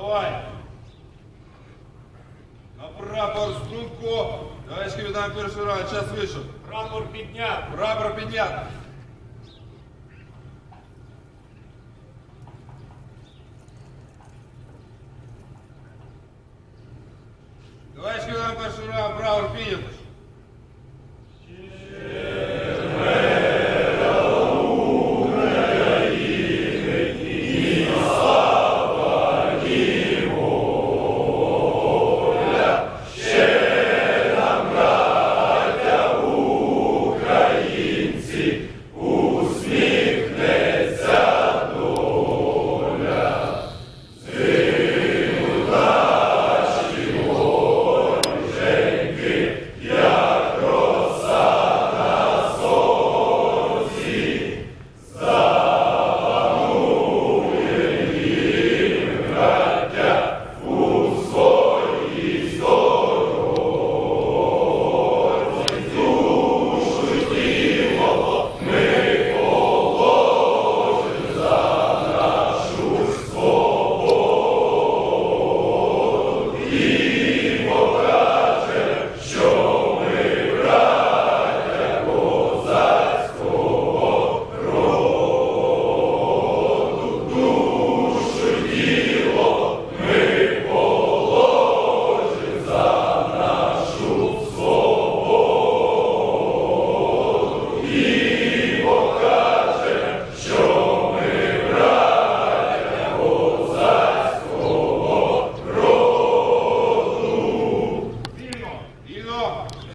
Давай. На прапор струнко. Товарищ капитан первый раунд. Сейчас вийшов. Прапор підняв. Прапор підняв. Товарищ капитан первый раунд. Прапор підняв. Rio.